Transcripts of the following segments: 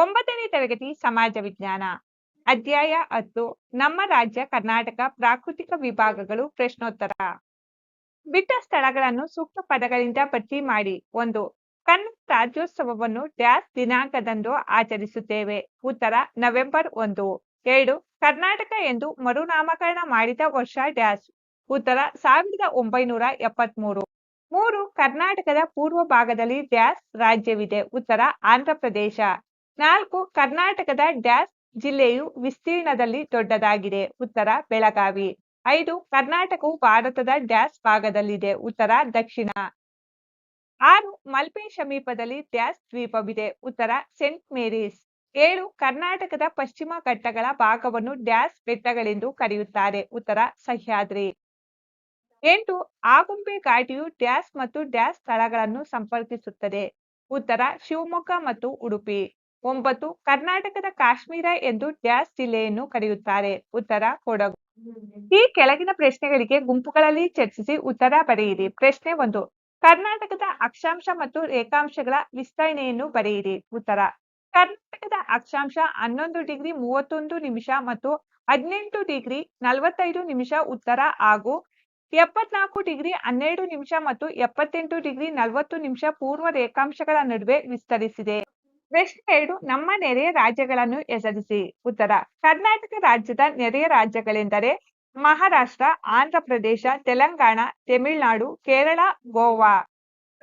ಒಂಬತ್ತನೇ ತರಗತಿ ಸಮಾಜ ವಿಜ್ಞಾನ, ಅಧ್ಯಾಯ ಹತ್ತು, ನಮ್ಮ ರಾಜ್ಯ ಕರ್ನಾಟಕ ಪ್ರಾಕೃತಿಕ ವಿಭಾಗಗಳು ಪ್ರಶ್ನೋತ್ತರ. ಬಿಟ್ಟ ಸ್ಥಳಗಳನ್ನು ಸೂಕ್ತ ಪದಗಳಿಂದ ಪಟ್ಟಿ ಮಾಡಿ, ಒಂದು, ಕನ್ನಡ ರಾಜ್ಯೋತ್ಸವವನ್ನು ಡ್ಯಾಸ್ ದಿನಾಂಕದಂದು ಆಚರಿಸುತ್ತೇವೆ, ಉತ್ತರ, ನವೆಂಬರ್ ಒಂದು, ಎರಡು, ಕರ್ನಾಟಕ ಎಂದು ಮರುನಾಮಕರಣ ಮಾಡಿದ ವರ್ಷ ಡ್ಯಾಸ್ ಉತ್ತರ, ಸಾವಿರದ ಒಂಬೈನೂರ ಎಪ್ಪತ್ಮೂರು. ಮೂರು, ಕರ್ನಾಟಕದ ಪೂರ್ವ ಭಾಗದಲ್ಲಿ ಡ್ಯಾಸ್ ರಾಜ್ಯವಿದೆ, ಉತ್ತರ, ಆಂಧ್ರ ಪ್ರದೇಶ. ನಾಲ್ಕು ಕರ್ನಾಟಕದ ಡ್ಯಾಸ್ ಜಿಲ್ಲೆಯು ವಿಸ್ತೀರ್ಣದಲ್ಲಿ ದೊಡ್ಡದಾಗಿದೆ. ಉತ್ತರ ಬೆಳಗಾವಿ. ಐದು ಕರ್ನಾಟಕವು ಭಾರತದ ಡ್ಯಾಸ್ ಭಾಗದಲ್ಲಿದೆ. ಉತ್ತರ ದಕ್ಷಿಣ. ಆರು ಮಲ್ಪೆ ಸಮೀಪದಲ್ಲಿ ಡ್ಯಾಸ್ ದ್ವೀಪವಿದೆ. ಉತ್ತರ ಸೆಂಟ್ ಮೇರೀಸ್. ಏಳು ಕರ್ನಾಟಕದ ಪಶ್ಚಿಮ ಘಟ್ಟಗಳ ಭಾಗವನ್ನು ಡ್ಯಾಸ್ ಬೆಟ್ಟಗಳೆಂದು ಕರೆಯುತ್ತಾರೆ. ಉತ್ತರ ಸಹ್ಯಾದ್ರಿ. ಎಂಟು ಆಗುಂಬೆ ಘಾಟಿಯು ಡ್ಯಾಸ್ ಮತ್ತು ಡ್ಯಾಸ್ ಸ್ಥಳಗಳನ್ನು ಸಂಪರ್ಕಿಸುತ್ತದೆ. ಉತ್ತರ ಶಿವಮೊಗ್ಗ ಮತ್ತು ಉಡುಪಿ. ಒಂಬತ್ತು, ಕರ್ನಾಟಕದ ಕಾಶ್ಮೀರ ಎಂದು ಡ್ಯಾಸ್ ಜಿಲ್ಲೆಯನ್ನು ಕರೆಯುತ್ತಾರೆ. ಉತ್ತರ, ಕೊಡಗು. ಈ ಕೆಳಗಿನ ಪ್ರಶ್ನೆಗಳಿಗೆ ಗುಂಪುಗಳಲ್ಲಿ ಚರ್ಚಿಸಿ ಉತ್ತರ ಬರೆಯಿರಿ. ಪ್ರಶ್ನೆ ಒಂದು, ಕರ್ನಾಟಕದ ಅಕ್ಷಾಂಶ ಮತ್ತು ರೇಖಾಂಶಗಳ ವಿಸ್ತರಣೆಯನ್ನು ಬರೆಯಿರಿ. ಉತ್ತರ, ಕರ್ನಾಟಕದ ಅಕ್ಷಾಂಶ ಹನ್ನೊಂದು ಡಿಗ್ರಿ ಮೂವತ್ತೊಂದು ನಿಮಿಷ ಮತ್ತು ಹದಿನೆಂಟು ಡಿಗ್ರಿ ನಲವತ್ತೈದು ನಿಮಿಷ ಉತ್ತರ ಹಾಗೂ ಎಪ್ಪತ್ನಾಲ್ಕು ಡಿಗ್ರಿ ಹನ್ನೆರಡು ನಿಮಿಷ ಮತ್ತು ಎಪ್ಪತ್ತೆಂಟು ಡಿಗ್ರಿ ನಲವತ್ತು ನಿಮಿಷ ಪೂರ್ವ ರೇಖಾಂಶಗಳ ನಡುವೆ ವಿಸ್ತರಿಸಿದೆ. ಪ್ರಶ್ನೆ ಎರಡು, ನಮ್ಮ ನೆರೆಯ ರಾಜ್ಯಗಳನ್ನು ಹೆಸರಿಸಿ ಉತ್ತರ, ಕರ್ನಾಟಕ ರಾಜ್ಯದ ನೆರೆಯ ರಾಜ್ಯಗಳೆಂದರೆ ಮಹಾರಾಷ್ಟ್ರ ಆಂಧ್ರ ಪ್ರದೇಶ ತೆಲಂಗಾಣ, ತಮಿಳುನಾಡು, ಕೇರಳ, ಗೋವಾ.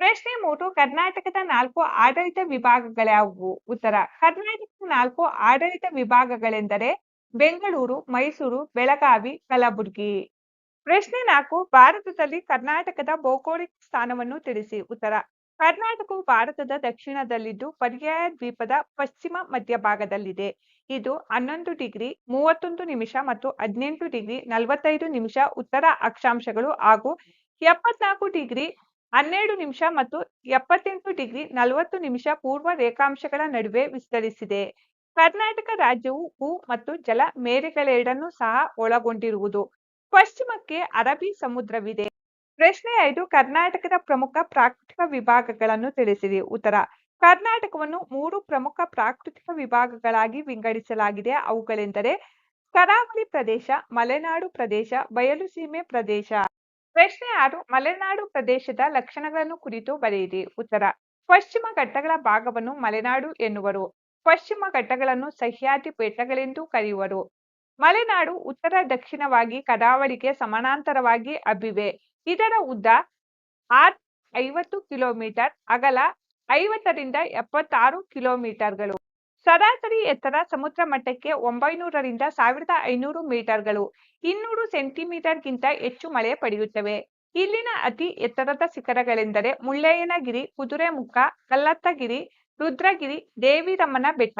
ಪ್ರಶ್ನೆ ಮೂರು, ಕರ್ನಾಟಕದ ನಾಲ್ಕು ಆಡಳಿತ ವಿಭಾಗಗಳ್ಯಾವುವು ಉತ್ತರ, ಕರ್ನಾಟಕದ ನಾಲ್ಕು ಆಡಳಿತ ವಿಭಾಗಗಳೆಂದರೆ ಬೆಂಗಳೂರು, ಮೈಸೂರು, ಬೆಳಗಾವಿ, ಕಲಬುರಗಿ. ಪ್ರಶ್ನೆ ನಾಲ್ಕು, ಭಾರತದಲ್ಲಿ ಕರ್ನಾಟಕದ ಭೌಗೋಳಿಕ ಸ್ಥಾನವನ್ನು ತಿಳಿಸಿ. ಉತ್ತರ ಕರ್ನಾಟಕವು ಭಾರತದ ದಕ್ಷಿಣದಲ್ಲಿದ್ದು ಪರ್ಯಾಯ ದ್ವೀಪದ ಪಶ್ಚಿಮ ಮಧ್ಯಭಾಗದಲ್ಲಿದೆ ಇದು ಹನ್ನೊಂದು ಡಿಗ್ರಿ ಮೂವತ್ತೊಂದು ನಿಮಿಷ ಮತ್ತು ಹದಿನೆಂಟು ಡಿಗ್ರಿ ನಲವತ್ತೈದು ನಿಮಿಷ ಉತ್ತರ ಅಕ್ಷಾಂಶಗಳು ಹಾಗೂ ಎಪ್ಪತ್ನಾಲ್ಕು ಡಿಗ್ರಿ ಹನ್ನೆರಡು ನಿಮಿಷ ಮತ್ತು ಎಪ್ಪತ್ತೆಂಟು ಡಿಗ್ರಿ ನಲವತ್ತು ನಿಮಿಷ ಪೂರ್ವ ರೇಖಾಂಶಗಳ ನಡುವೆ ವಿಸ್ತರಿಸಿದೆ. ಕರ್ನಾಟಕ ರಾಜ್ಯವು ಭೂ ಮತ್ತು ಜಲ ಮೇರೆಗಳೆರಡನ್ನೂ ಸಹ ಒಳಗೊಂಡಿರುವುದು. ಪಶ್ಚಿಮಕ್ಕೆ ಅರಬ್ಬಿ ಸಮುದ್ರವಿದೆ. ಪ್ರಶ್ನೆ ಐದು ಕರ್ನಾಟಕದ ಪ್ರಮುಖ ಪ್ರಾಕೃತಿಕ ವಿಭಾಗಗಳನ್ನು ತಿಳಿಸಿರಿ ಉತ್ತರ, ಕರ್ನಾಟಕವನ್ನು ಮೂರು ಪ್ರಮುಖ ಪ್ರಾಕೃತಿಕ ವಿಭಾಗಗಳಾಗಿ ವಿಂಗಡಿಸಲಾಗಿದೆ. ಅವುಗಳೆಂದರೆ, ಕರಾವಳಿ ಪ್ರದೇಶ, ಮಲೆನಾಡು ಪ್ರದೇಶ ಬಯಲು ಸೀಮೆ ಪ್ರದೇಶ. ಪ್ರಶ್ನೆ ಆರು, ಮಲೆನಾಡು ಪ್ರದೇಶದ ಲಕ್ಷಣಗಳನ್ನು ಕುರಿತು ಬರೆಯಿರಿ. ಉತ್ತರ, ಪಶ್ಚಿಮ ಘಟ್ಟಗಳ ಭಾಗವನ್ನು ಮಲೆನಾಡು ಎನ್ನುವರು. ಪಶ್ಚಿಮ ಘಟ್ಟಗಳನ್ನು ಸಹ್ಯಾದ್ರಿ ಬೆಟ್ಟಗಳೆಂದು ಕರೆಯುವರು. ಮಲೆನಾಡು ಉತ್ತರ ದಕ್ಷಿಣವಾಗಿ ಕರಾವಳಿಗೆ ಸಮಾನಾಂತರವಾಗಿ ಹಬ್ಬಿವೆ ಇದರ ಉದ್ದ ಆರ್ ಐವತ್ತು ಕಿಲೋಮೀಟರ್, ಅಗಲ ಐವತ್ತರಿಂದ ಎಪ್ಪತ್ತಾರು ಕಿಲೋಮೀಟರ್ಗಳು. ಸರಾಸರಿ ಎತ್ತರ ಸಮುದ್ರ ಮಟ್ಟಕ್ಕೆ ಒಂಬೈನೂರರಿಂದ ಸಾವಿರದ ಐನೂರು ಮೀಟರ್ಗಳು. ಇನ್ನೂರು ಸೆಂಟಿಮೀಟರ್ಗಿಂತ ಹೆಚ್ಚು ಮಳೆ ಪಡೆಯುತ್ತವೆ. ಇಲ್ಲಿನ ಅತಿ ಎತ್ತರದ ಶಿಖರಗಳೆಂದರೆ ಮುಳ್ಳಯ್ಯನಗಿರಿ, ಕುದುರೆಮುಖ, ಕಲ್ಲತ್ತಗಿರಿ, ರುದ್ರಗಿರಿ ದೇವಿರಮ್ಮನ ಬೆಟ್ಟ.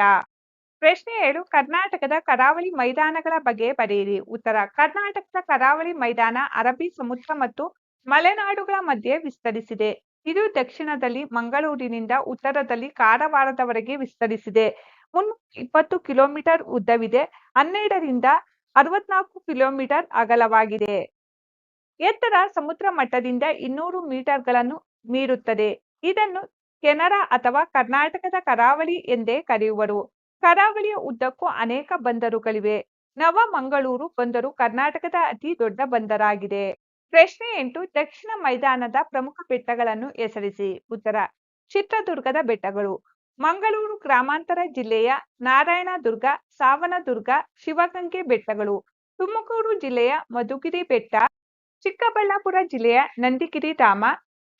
ಪ್ರಶ್ನೆ ಏಳು ಕರ್ನಾಟಕದ ಕರಾವಳಿ ಮೈದಾನಗಳ ಬಗ್ಗೆ ಬರೆಯಿರಿ. ಉತ್ತರ, ಕರ್ನಾಟಕದ ಕರಾವಳಿ ಮೈದಾನ ಅರಬ್ಬಿ ಸಮುದ್ರ ಮತ್ತು ಮಲೆನಾಡುಗಳ ಮಧ್ಯೆ ವಿಸ್ತರಿಸಿದೆ. ಇದು ದಕ್ಷಿಣದಲ್ಲಿ ಮಂಗಳೂರಿನಿಂದ ಉತ್ತರದಲ್ಲಿ ಕಾರವಾರದವರೆಗೆ ವಿಸ್ತರಿಸಿದೆ. ಮುನ್ನೂರ ಇಪ್ಪತ್ತು ಕಿಲೋಮೀಟರ್ ಉದ್ದವಿದೆ. ಹನ್ನೆರಡರಿಂದ ಅರವತ್ನಾಲ್ಕು ಕಿಲೋಮೀಟರ್ ಅಗಲವಾಗಿದೆ. ಎತ್ತರ ಸಮುದ್ರ ಮಟ್ಟದಿಂದ ಇನ್ನೂರು ಮೀಟರ್ಗಳನ್ನು ಮೀರುತ್ತದೆ. ಇದನ್ನು ಕೆನರಾ ಅಥವಾ ಕರ್ನಾಟಕದ ಕರಾವಳಿ ಎಂದೇ ಕರೆಯುವರು. ಕರಾವಳಿಯ ಉದ್ದಕ್ಕೂ ಅನೇಕ ಬಂದರುಗಳಿವೆ. ನವಮಂಗಳೂರು ಬಂದರು ಕರ್ನಾಟಕದ ಅತಿ ದೊಡ್ಡ ಬಂದರಾಗಿದೆ. ಪ್ರಶ್ನೆ ಎಂಟು, ದಕ್ಷಿಣ ಮೈದಾನದ ಪ್ರಮುಖ ಬೆಟ್ಟಗಳನ್ನು ಹೆಸರಿಸಿ. ಉತ್ತರ, ಚಿತ್ರದುರ್ಗದ ಬೆಟ್ಟಗಳು. ಮಂಗಳೂರು ಗ್ರಾಮಾಂತರ ಜಿಲ್ಲೆಯ ನಾರಾಯಣದುರ್ಗ, ಸಾವನದುರ್ಗ, ಶಿವಗಂಗೆ ಬೆಟ್ಟಗಳು. ತುಮಕೂರು ಜಿಲ್ಲೆಯ ಮಧುಗಿರಿ ಬೆಟ್ಟ, ಚಿಕ್ಕಬಳ್ಳಾಪುರ ಜಿಲ್ಲೆಯ ನಂದಿಗಿರಿ ಧಾಮ,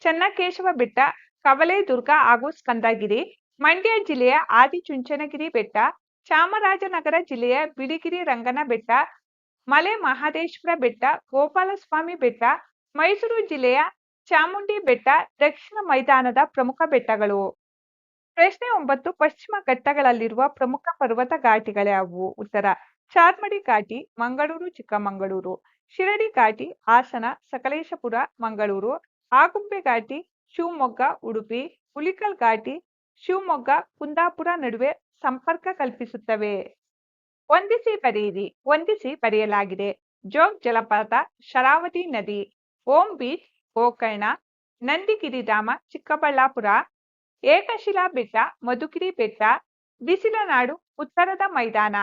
ಚನ್ನಕೇಶವ ಬೆಟ್ಟ, ಕವಲೇದುರ್ಗ ಹಾಗೂ ಸ್ಕಂದಗಿರಿ ಮಂಡ್ಯ ಜಿಲ್ಲೆಯ ಆದಿಚುಂಚನಗಿರಿ ಬೆಟ್ಟ, ಚಾಮರಾಜನಗರ ಜಿಲ್ಲೆಯ ಬಿಳಿಗಿರಿ ರಂಗನ ಬೆಟ್ಟ ಮಲೆ ಮಹದೇಶ್ವರ ಬೆಟ್ಟ, ಗೋಪಾಲಸ್ವಾಮಿ ಬೆಟ್ಟ, ಮೈಸೂರು ಜಿಲ್ಲೆಯ ಚಾಮುಂಡಿ ಬೆಟ್ಟ, ದಕ್ಷಿಣ ಮೈದಾನದ ಪ್ರಮುಖ ಬೆಟ್ಟಗಳು. ಪ್ರಶ್ನೆ ಒಂಬತ್ತು, ಪಶ್ಚಿಮ ಘಟ್ಟಗಳಲ್ಲಿರುವ ಪ್ರಮುಖ ಪರ್ವತ ಘಾಟಿಗಳ್ಯಾವುವು ಉತ್ತರ, ಚಾರ್ಮಡಿ ಘಾಟಿ, ಮಂಗಳೂರು, ಚಿಕ್ಕಮಗಳೂರು. ಶಿರಡಿ ಘಾಟಿ, ಹಾಸನ, ಸಕಲೇಶಪುರ, ಮಂಗಳೂರು. ಆಗುಂಬೆ ಘಾಟಿ, ಶಿವಮೊಗ್ಗ, ಉಡುಪಿ. ಹುಲಿಕಲ್ ಘಾಟಿ ಶಿವಮೊಗ್ಗ, ಕುಂದಾಪುರ ನಡುವೆ ಸಂಪರ್ಕ ಕಲ್ಪಿಸುತ್ತವೆ. ವಂದಿಸಿ ಬರೆಯಿರಿ, ವಂದಿಸಿ ಬರೆಯಲಾಗಿದೆ. ಜೋಗ್ ಜಲಪಾತ, ಶರಾವತಿ ನದಿ, ಓಂ ಬೀಚ್, ಗೋಕರ್ಣ ನಂದಿಗಿರಿಧಾಮ ಚಿಕ್ಕಬಳ್ಳಾಪುರ ಏಕಶಿಲಾ ಬೆಟ್ಟ ಮಧುಗಿರಿ ಬೆಟ್ಟ, ಬಿಸಿಲನಾಡು, ಉತ್ತರದ ಮೈದಾನ.